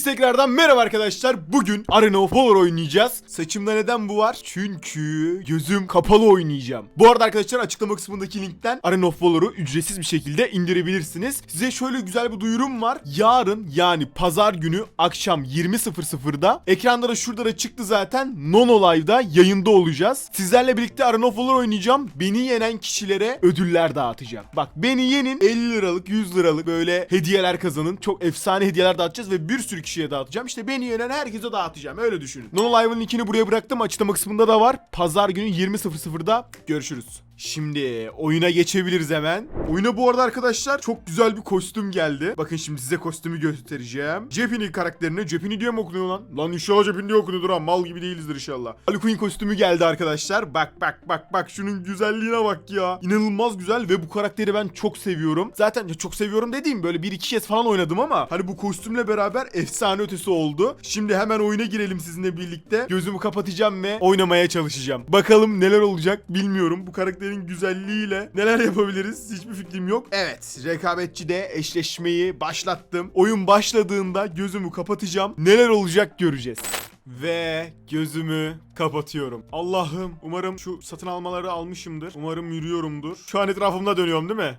Hepiniz tekrardan merhaba arkadaşlar. Bugün Arena of Valor oynayacağız. Saçımda neden bu var? Çünkü gözüm kapalı oynayacağım. Bu arada arkadaşlar açıklama kısmındaki linkten Arena of Valor'u ücretsiz bir şekilde indirebilirsiniz. Size şöyle güzel bir duyurum var. Yarın yani pazar günü akşam 20.00'da ekranda da şurada da çıktı zaten Nono Live'da yayında olacağız. Sizlerle birlikte Arena of Valor oynayacağım. Beni yenen kişilere ödüller dağıtacağım. Bak beni yenin 50 liralık 100 liralık böyle hediyeler kazanın. Çok efsane hediyeler dağıtacağız ve bir sürü kişiye dağıtacağım. İşte beni yenen herkese dağıtacağım. Öyle düşünün. Nono Live'ın linkini buraya bıraktım. Açıklama kısmında da var. Pazar günü 20.00'da görüşürüz. Şimdi oyuna geçebiliriz hemen. Oyuna bu arada arkadaşlar çok güzel bir kostüm geldi. Bakın şimdi size kostümü göstereceğim. Cepini karakterine Cepini diye mi okunuyor lan? Lan inşallah Cepini diye okunuyordur ha. Mal gibi değilizdir inşallah. Ali Queen kostümü geldi arkadaşlar. Bak bak bak bak şunun güzelliğine bak ya. İnanılmaz güzel ve bu karakteri ben çok seviyorum. Zaten çok seviyorum dediğim böyle bir iki kez falan oynadım ama hani bu kostümle beraber efsane ötesi oldu. Şimdi hemen oyuna girelim sizinle birlikte. Gözümü kapatacağım ve oynamaya çalışacağım. Bakalım neler olacak bilmiyorum. Bu karakterin güzelliğiyle neler yapabiliriz hiçbir fikrim yok. Evet rekabetçide eşleşmeyi başlattım. Oyun başladığında gözümü kapatacağım. Neler olacak göreceğiz. Ve gözümü kapatıyorum. Allah'ım umarım şu satın almaları almışımdır. Umarım yürüyorumdur. Şu an etrafımda dönüyorum değil mi?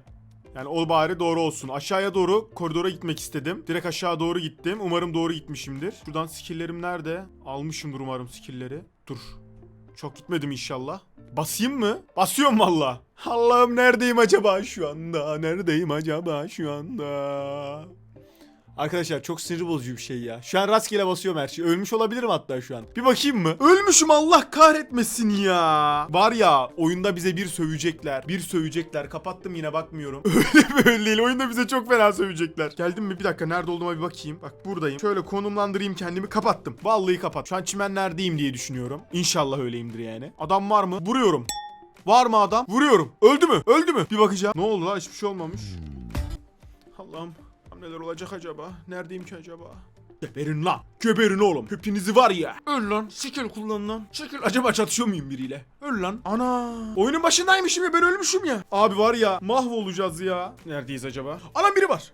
Yani o bari doğru olsun. Aşağıya doğru koridora gitmek istedim. Direkt aşağı doğru gittim. Umarım doğru gitmişimdir. Şuradan skill'lerim nerede? Almışımdır umarım skill'leri. Dur. Çok gitmedim inşallah. Basayım mı? Basıyorum valla. Allah'ım neredeyim acaba şu anda? Neredeyim acaba şu anda? Arkadaşlar çok sinir bozucu bir şey ya. Şu an rastgele basıyorum her şeyi. Ölmüş olabilirim hatta şu an. Bir bakayım mı? Ölmüşüm Allah kahretmesin ya. Var ya oyunda bize bir sövecekler. Bir sövecekler. Kapattım yine bakmıyorum. Öyle böyle değil. Oyunda bize çok fena sövecekler. Geldim mi? Bir dakika nerede olduğuma bir bakayım. Bak buradayım. Şöyle konumlandırayım kendimi. Kapattım. Vallahi kapat. Şu an çimenlerdeyim diye düşünüyorum. İnşallah öyleyimdir yani. Adam var mı? Vuruyorum. Var mı adam? Vuruyorum. Öldü mü? Öldü mü? Bir bakacağım. Ne oldu la? Hiçbir şey olmamış. Allah'ım. Neler olacak acaba? Neredeyim ki acaba? Geberin lan. Geberin oğlum. Hepinizi var ya. Öl lan. Skill kullan lan. Skill. Acaba çatışıyor muyum biriyle? Öl lan. Ana. Oyunun başındaymışım ya ben ölmüşüm ya. Abi var ya mahvolacağız ya. Neredeyiz acaba? Anam biri var.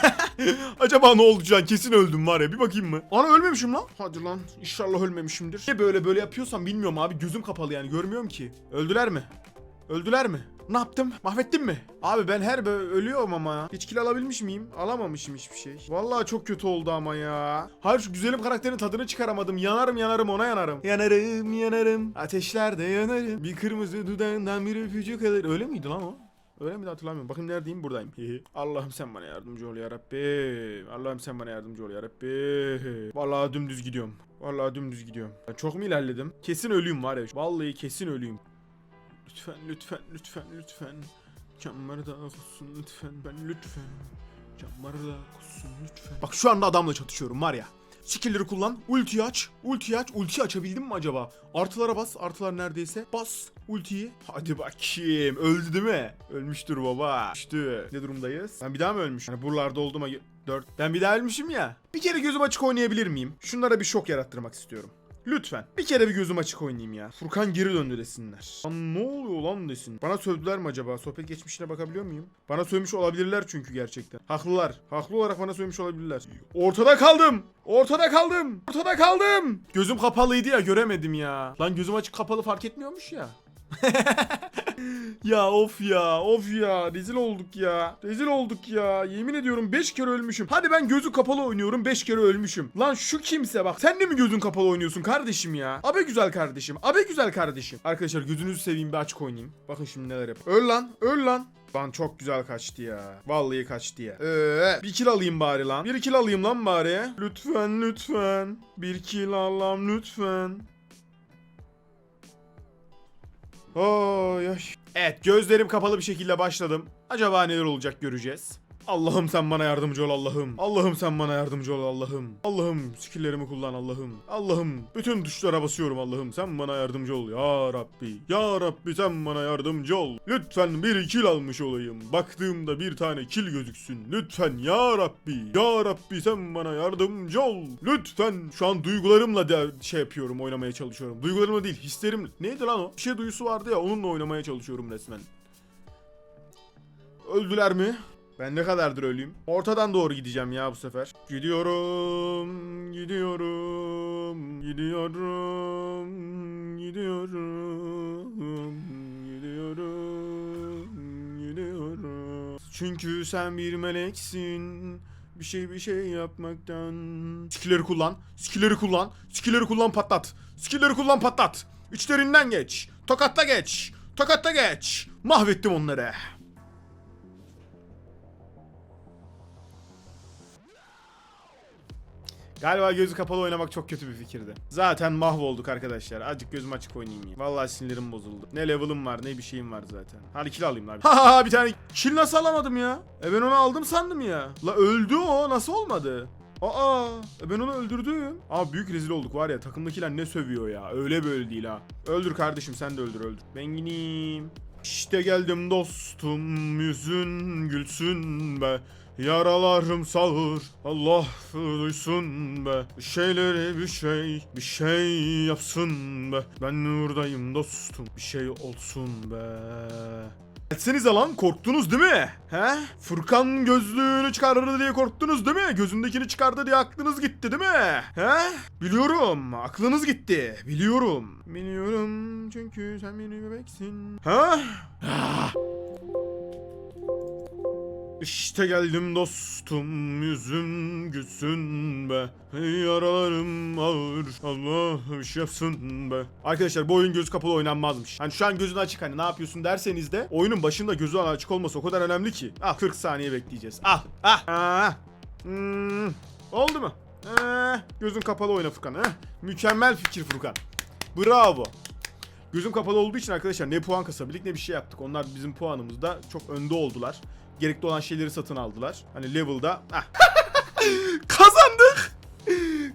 Acaba ne oldu can? Kesin öldüm var ya. Bir bakayım mı? Ana ölmemişim lan. Hadi lan. İnşallah ölmemişimdir. Ne böyle böyle yapıyorsam bilmiyorum abi. Gözüm kapalı yani. Görmüyorum ki. Öldüler mi? Öldüler mi? Ne yaptım? Mahvettim mi? Abi ben her böyle ölüyorum ama ya. Hiç kill alabilmiş miyim? Alamamışım hiçbir şey. Vallahi çok kötü oldu ama ya. Hayır şu güzelim karakterin tadını çıkaramadım. Yanarım yanarım ona yanarım. Yanarım yanarım. Ateşlerde yanarım. Bir kırmızı dudağından bir öpücük alır. Öyle miydi lan o? Öyle mi hatırlamıyorum. Bakın neredeyim? Buradayım. Allah'ım sen bana yardımcı ol ya Rabbi. Allah'ım sen bana yardımcı ol ya Rabbi. Vallahi dümdüz gidiyorum. Vallahi dümdüz gidiyorum. Ben çok mu ilerledim? Kesin ölüyüm var ya. Vallahi kesin ölüyüm. Lütfen lütfen lütfen lütfen. Camları da kusun lütfen ben lütfen. Camları da kusun lütfen. Bak şu anda adamla çatışıyorum var ya. Skill'leri kullan. Ulti aç. Ulti aç. Ulti açabildim mi acaba? Artılara bas. Artılar neredeyse. Bas. Ultiyi. Hadi bakayım. Öldü değil mi? Ölmüştür baba. Ölmüştü. Ne durumdayız? Ben bir daha mı ölmüşüm? Hani buralarda olduğuma 4. Ben bir daha ölmüşüm ya. Bir kere gözüm açık oynayabilir miyim? Şunlara bir şok yarattırmak istiyorum. Lütfen. Bir kere bir gözüm açık oynayayım ya. Furkan geri döndü desinler. Lan ne oluyor lan desin. Bana sövdüler mi acaba? Sohbet geçmişine bakabiliyor muyum? Bana sövmüş olabilirler çünkü gerçekten. Haklılar. Haklı olarak bana sövmüş olabilirler. Ortada kaldım. Ortada kaldım. Ortada kaldım. Gözüm kapalıydı ya göremedim ya. Lan gözüm açık kapalı fark etmiyormuş ya. ya of ya of ya rezil olduk ya rezil olduk ya yemin ediyorum 5 kere ölmüşüm hadi ben gözü kapalı oynuyorum 5 kere ölmüşüm lan şu kimse bak sen de mi gözün kapalı oynuyorsun kardeşim ya abe güzel kardeşim abe güzel kardeşim arkadaşlar gözünüzü seveyim bir açık oynayayım bakın şimdi neler yap öl lan öl lan Lan çok güzel kaçtı ya. Vallahi kaçtı ya. Ee, bir kill alayım bari lan. Bir kill alayım lan bari. Lütfen lütfen. Bir kill alam lütfen. Oy oy. Evet gözlerim kapalı bir şekilde başladım. Acaba neler olacak göreceğiz. Allah'ım sen bana yardımcı ol Allah'ım. Allah'ım sen bana yardımcı ol Allah'ım. Allah'ım skilllerimi kullan Allah'ım. Allah'ım bütün tuşlara basıyorum Allah'ım. Sen bana yardımcı ol ya Rabbi. Ya Rabbi sen bana yardımcı ol. Lütfen bir kill almış olayım. Baktığımda bir tane kill gözüksün. Lütfen ya Rabbi. Ya Rabbi sen bana yardımcı ol. Lütfen şu an duygularımla de şey yapıyorum oynamaya çalışıyorum. Duygularımla değil hislerim. Neydi lan o? Bir şey duyusu vardı ya onunla oynamaya çalışıyorum resmen. Öldüler mi? Ben ne kadardır ölüyüm? Ortadan doğru gideceğim ya bu sefer. Gidiyorum, gidiyorum, gidiyorum, gidiyorum, gidiyorum, gidiyorum. Çünkü sen bir meleksin. Bir şey bir şey yapmaktan. Skilleri kullan. Skilleri kullan. Skilleri kullan patlat. Skilleri kullan patlat. İçlerinden geç. Tokatla geç. Tokatla geç. Mahvettim onları. Galiba gözü kapalı oynamak çok kötü bir fikirdi. Zaten mahvolduk arkadaşlar. Azıcık gözüm açık oynayayım ya. Vallahi sinirlerim bozuldu. Ne level'ım var ne bir şeyim var zaten. Hadi kill alayım lan. Ha ha ha bir tane kill nasıl alamadım ya? E ben onu aldım sandım ya. La öldü o nasıl olmadı? Aa e ben onu öldürdüm. Aa büyük rezil olduk var ya takımdakiler ne sövüyor ya. Öyle böyle değil ha. Öldür kardeşim sen de öldür öldür. Ben gideyim. İşte geldim dostum yüzün gülsün be. Yaralarım sağır Allah duysun be. Bir şeyleri bir şey bir şey yapsın be. Ben buradayım dostum bir şey olsun be Etsenize lan korktunuz değil mi? He? Furkan gözlüğünü çıkardı diye korktunuz değil mi? Gözündekini çıkardı diye aklınız gitti değil mi? He? Biliyorum aklınız gitti biliyorum Biliyorum çünkü sen benim bebeksin Ha? İşte geldim dostum yüzüm gülsün be. Yaralarım ağır Allah bir şey yapsın be. Arkadaşlar bu oyun göz kapalı oynanmazmış. Hani şu an gözün açık hani ne yapıyorsun derseniz de Oyunun başında gözü açık olması o kadar önemli ki. Ah 40 saniye bekleyeceğiz. Ah ah ah. Hmm, Oldu mu? Eh, gözün kapalı oyna Furkan eh. Mükemmel fikir Furkan. Bravo. Gözüm kapalı olduğu için arkadaşlar ne puan kasabildik ne bir şey yaptık. Onlar bizim puanımızda çok önde oldular. Gerekli olan şeyleri satın aldılar. Hani level'da. Kazandık.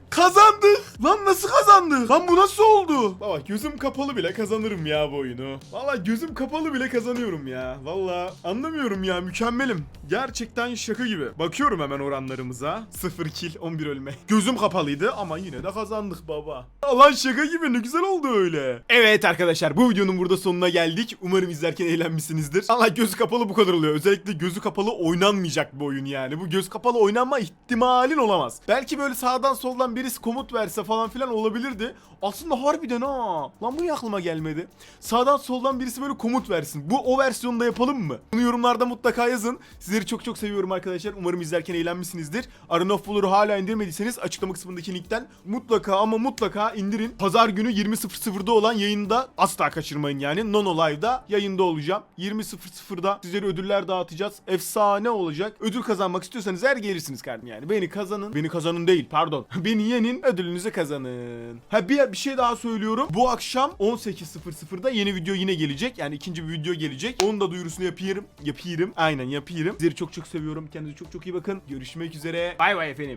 Kazandık. Lan nasıl kazandık? Lan bu nasıl oldu? Baba gözüm kapalı bile kazanırım ya bu oyunu. Valla gözüm kapalı bile kazanıyorum ya. Valla anlamıyorum ya mükemmelim. Gerçekten şaka gibi. Bakıyorum hemen oranlarımıza. 0 kill 11 ölme. Gözüm kapalıydı ama yine de kazandık baba. Lan şaka gibi ne güzel oldu öyle. Evet arkadaşlar bu videonun burada sonuna geldik. Umarım izlerken eğlenmişsinizdir. Allah gözü kapalı bu kadar oluyor. Özellikle gözü kapalı oynanmayacak bir oyun yani. Bu göz kapalı oynanma ihtimalin olamaz. Belki böyle sağdan soldan birisi komut verse falan filan olabilirdi. Aslında harbiden ha. Lan bu aklıma gelmedi? Sağdan soldan birisi böyle komut versin. Bu o versiyonu da yapalım mı? Bunu yorumlarda mutlaka yazın. Sizleri çok çok seviyorum arkadaşlar. Umarım izlerken eğlenmişsinizdir. Arena of Valor'u hala indirmediyseniz açıklama kısmındaki linkten mutlaka ama mutlaka indirin. Pazar günü 20.00'da olan yayında asla kaçırmayın yani. Nono Live'da yayında olacağım. 20.00'da sizlere ödüller dağıtacağız. Efsane olacak. Ödül kazanmak istiyorsanız eğer gelirsiniz kardeşim yani. Beni kazanın. Beni kazanın değil pardon. Beni yenin ödülünüzü kazanın. Ha bir, bir şey daha söylüyorum. Bu akşam 18.00'da yeni video yine gelecek. Yani ikinci bir video gelecek. Onun da duyurusunu yapıyorum. Yapıyorum. Aynen yapıyorum. Sizleri çok çok seviyorum. Kendinize çok çok iyi bakın. Görüşmek üzere. Bay bay efendim.